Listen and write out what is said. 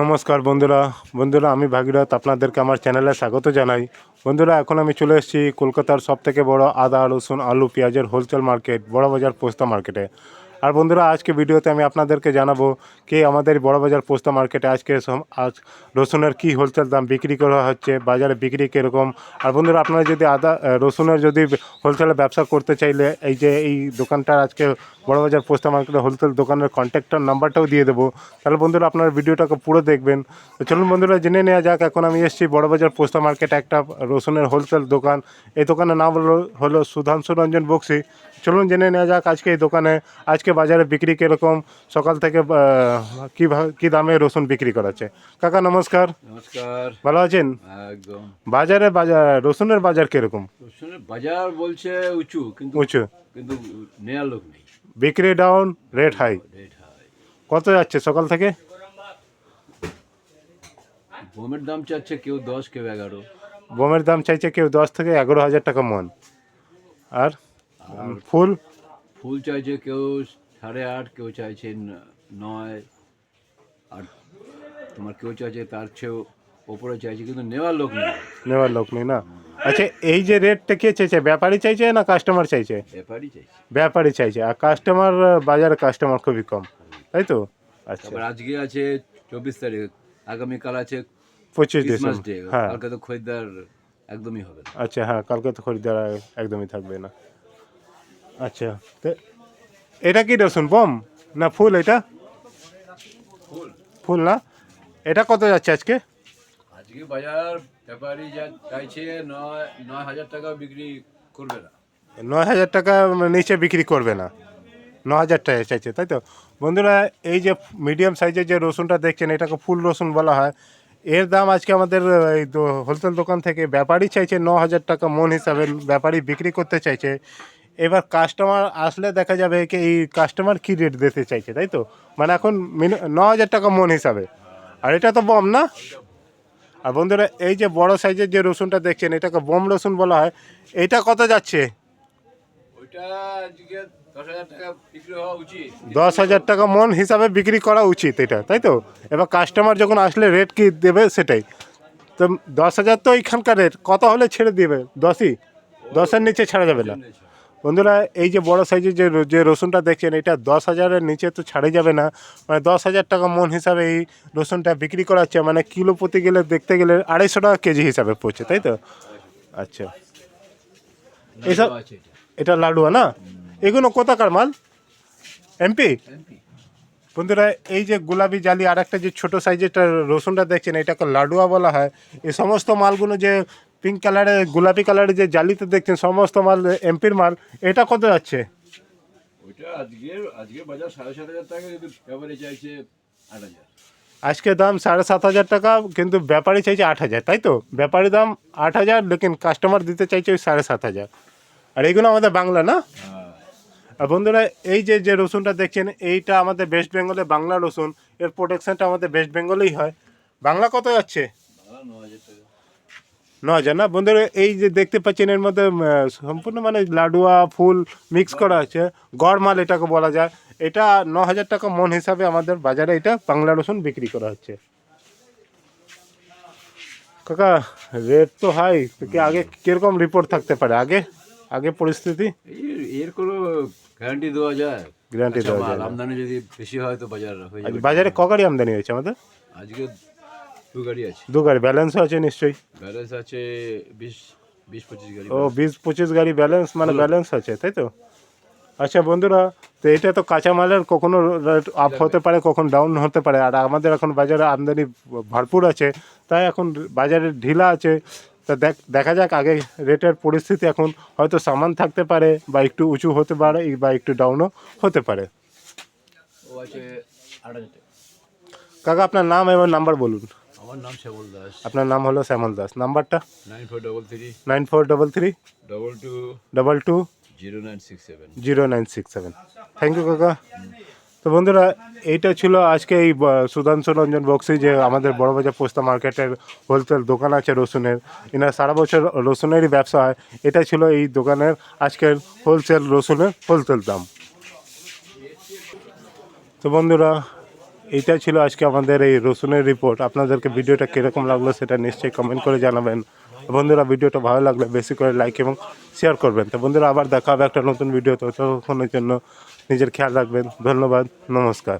নমস্কার বন্ধুরা। বন্ধুরা, আমি ভাগীরথ, আপনাদেরকে আমার চ্যানেলে স্বাগত জানাই। বন্ধুরা, এখন আমি চলে এসেছি কলকাতার সবথেকে বড় আদা, রসুন, আলু, পেঁয়াজের হোলসেল মার্কেট, বড় বাজার পোস্তা মার্কেটে। আর বন্ধুরা, আজকে ভিডিওতে আমি আপনাদেরকে জানাব কে আমাদের বড় বাজার পোস্তা মার্কেটে আজকে আজ রসুনের কি হোলসেল দাম বিক্রি করা হচ্ছে, বাজারে বিক্রি কীরকম? আর বন্ধুরা, আপনারা যদি আদা রসুনের যদি হোলসেলে ব্যবসা করতে চাইলে, এই যে এই দোকানটার আজকে বড়বাজার পোস্তা মার্কেটে হোলসেল দোকানের কন্ট্যাক্টর নাম্বারটাও দিয়ে দেবো। তাহলে বন্ধুরা, আপনার ভিডিওটাকে পুরো দেখবেন। তো চলুন বন্ধুরা, জেনে নেওয়া যাক, এখন আমি এসেছি বড়বাজার পোস্তা মার্কেটে একটা রসুনের হোলসেল দোকান। এই দোকানের নাম হলো হলো সুধাংশু রঞ্জন বক্সি। চলুন জেনে নেওয়া যাক আজকে এই দোকানে, আজকে বাজারে বিক্রি কীরকম? সকাল থেকে কী কী দামে রসুন বিক্রি করাচ্ছে? কাকা নমস্কার। নমস্কার। ভালো আছেন? একদম। বাজারে বাজার রসুনের বাজার কীরকম? রসুনের বাজার বলছে উঁচু কিন্তু উঁচু। কিন্তু নেয়ার লোক নেই। বিক্রি down rate high rate high কত যাচ্ছে সকাল থেকে? বোমের দাম চাচ্ছে কেউ দশ কেউ এগারো। বোমের দাম চাইছে কেউ দশ থেকে এগারো হাজার টাকা মন। আর ফুল? ফুল চাইছে কেউ সাড়ে আট কেউ চাইছে ন- নয় আর তোমার কেউ চাইছে তার চেয়েও ওপরে চাইছে কিন্তু নেওয়ার লোক নেই। নেওয়ার লোক নেই না? আচ্ছা এই যে রেটটা কে চাইছে ব্যাপারী চাইছে না কাস্টমার চাইছে? ব্যাপারই চাইছে। ব্যাপারী চাইছে আর কাস্টমার বাজারে কাস্টমার খুবই কম তাই তো? আচ্ছা। আজকে আছে চব্বিশ তারিখ আগামীকাল আছে পঁচিশ ডে হ্যাঁ। কালকে তো খরিদ্দার একদমই হবে আচ্ছা হ্যাঁ কালকে তো খরিদ্দার একদমই থাকবে না। আচ্ছা তো এটা কি রসুন বম? না ফুল এটা? ফুল ফুল না? এটা কত যাচ্ছে আজকে? আজকে বাজার ব্যাপারী যা চাইছে নয় নয় হাজার টাকা বিক্রি করবে না। নয় হাজার টাকা নিচে বিক্রি করবে না। ন হাজার টাকা চাইছে তাই তো? বন্ধুরা এই যে মিডিয়াম সাইজের যে রসুনটা দেখছেন এটাকে ফুল রসুন বলা হয়। এর দাম আজকে আমাদের এই হোলসেল দোকান থেকে ব্যাপারী চাইছে ন হাজার টাকা মন হিসাবে ব্যাপারী বিক্রি করতে চাইছে। এবার কাস্টমার আসলে দেখা যাবে কি এই কাস্টমার কী রেট দিতে চাইছে তাই তো? মানে এখন ন হাজার টাকা মন হিসাবে। আর এটা তো বম না? আর বন্ধুরা এই যে বড় সাইজের যে রসুনটা দেখছেন এটাকে বম রসুন বলা হয় এটা কত যাচ্ছে? দশ হাজার টাকা মন হিসাবে বিক্রি করা উচিত এটা তাই তো? এবার কাস্টমার যখন আসলে রেট কি দেবে সেটাই। তো দশ হাজার তো এইখানকার রেট কত হলে ছেড়ে দেবে? দশই? দশের নিচে ছাড়া যাবে না। বন্ধুরা এই যে বড় সাইজের যে যে রসুনটা দেখছেন এটা দশ হাজারের নিচে তো ছাড়ে যাবে না। মানে দশ হাজার টাকা মন হিসাবে এই রসুনটা বিক্রি করা হচ্ছে মানে কিলো প্রতি গেলে দেখতে গেলে আড়াইশো টাকা কেজি হিসাবে পড়ছে তাই তো? আচ্ছা। এইসব এটা। লাডুয়া না? এগুলো কোথাকার মাল? এমপি এমপি বন্ধুরা এই যে গোলাপি জালি আর একটা যে ছোটো সাইজের রসুনটা দেখছেন এটাকে লাডুয়া বলা হয়। এই সমস্ত মালগুলো যে পিঙ্ক কালারের গোলাপি কালারের যে জালিতে দেখছেন সমস্ত মাল এমপির মাল এটা কত যাচ্ছে? ওইটা আজকে আজকে বাজার সাড়ে সাত হাজার টাকা কিন্তু ব্যাপারী চাইছে আট হাজার। আজকে দাম সাড়ে সাত হাজার টাকা কিন্তু ব্যাপারী চাইছে আট হাজার তাই তো? ব্যাপারী দাম আট হাজার লেকিন কাস্টমার দিতে চাইছে ওই সাড়ে সাত হাজার। আর এইগুলো আমাদের বাংলা না? হ্যাঁ। আর বন্ধুরা এই যে যে রসুনটা দেখছেন এইটা আমাদের ওয়েস্ট বেঙ্গলে বাংলা রসুন এর প্রোটেকশনটা আমাদের ওয়েস্ট বেঙ্গলেই হয়। বাংলা কত যাচ্ছে? বাংলা ন হাজার টাকা। ন হাজার। না বন্ধুরা এই যে দেখতে পাচ্ছেন এর মধ্যে সম্পূর্ণ মানে লাডুয়া ফুল মিক্স করা আছে। গড় মাল এটাকে বলা যায়। এটা ন হাজার টাকা মন হিসাবে আমাদের বাজারে এটা বাংলা রসুন বিক্রি করা হচ্ছে। কাকা রেট তো হাই কি আগে কীরকম রিপোর্ট থাকতে পারে? আগে আগে পরিস্থিতি? এর কোনো গ্যারান্টি দেওয়া যায়? গ্যারান্টি আচ্ছা, দেওয়া যায় আমদানি যদি বেশি হয় তো বাজার বাজারে ক গাড়ি আমদানি হয়েছে আমাদের? আজকে দু গাড়ি আছে। দু গাড়ি ব্যালেন্সও আছে নিশ্চয়ই। ব্যালেন্স আছে বিশ বিশ পঁচিশ গাড়ি ও বিশ পঁচিশ গাড়ি ব্যালেন্স মানে ব্যালেন্স আছে তাই তো? আচ্ছা বন্ধুরা তো এটা তো কাঁচামালের কখনো রেট আপ হতে পারে কখন ডাউন হতে পারে আর আমাদের এখন বাজারে আমদানি ভরপুর আছে তাই এখন বাজারে ঢিলা আছে তা দেখ দেখা যাক আগে রেটের পরিস্থিতি এখন হয়তো সামান থাকতে পারে বা একটু উঁচু হতে পারে বা একটু ডাউনও হতে পারে। কাকা আপনার নাম এবং নাম্বার বলুন। আমার নাম শ্যামল দাস। আপনার নাম হলো শ্যামল দাস। নাম্বারটা? Nine four double three. Nine four double three. Double two. Double two. Zero nine six seven. Zero nine six seven. Thank you কাকা। তো বন্ধুরা এইটা ছিল আজকে এই সুধাংশু রঞ্জন বক্সি যে আমাদের বড়বাজার পোস্তা মার্কেটের হোলসেল দোকান আছে রসুনের। এনার সারা বছর রসুনেরই ব্যবসা হয়। এটা ছিল এই দোকানের আজকের হোলসেল রসুনের হোলসেল দাম। তো বন্ধুরা এইটাই ছিল আজকে আমাদের এই রসুনের রিপোর্ট আপনাদেরকে ভিডিওটা কীরকম লাগল সেটা নিশ্চয়ই কমেন্ট করে জানাবেন। বন্ধুরা, ভিডিওটা ভালো লাগলে বেশি করে লাইক এবং শেয়ার করবেন। তো বন্ধুরা, আবার দেখা হবে একটা নতুন ভিডিও তো। ততক্ষণের জন্য নিজের খেয়াল রাখবেন। ধন্যবাদ, নমস্কার।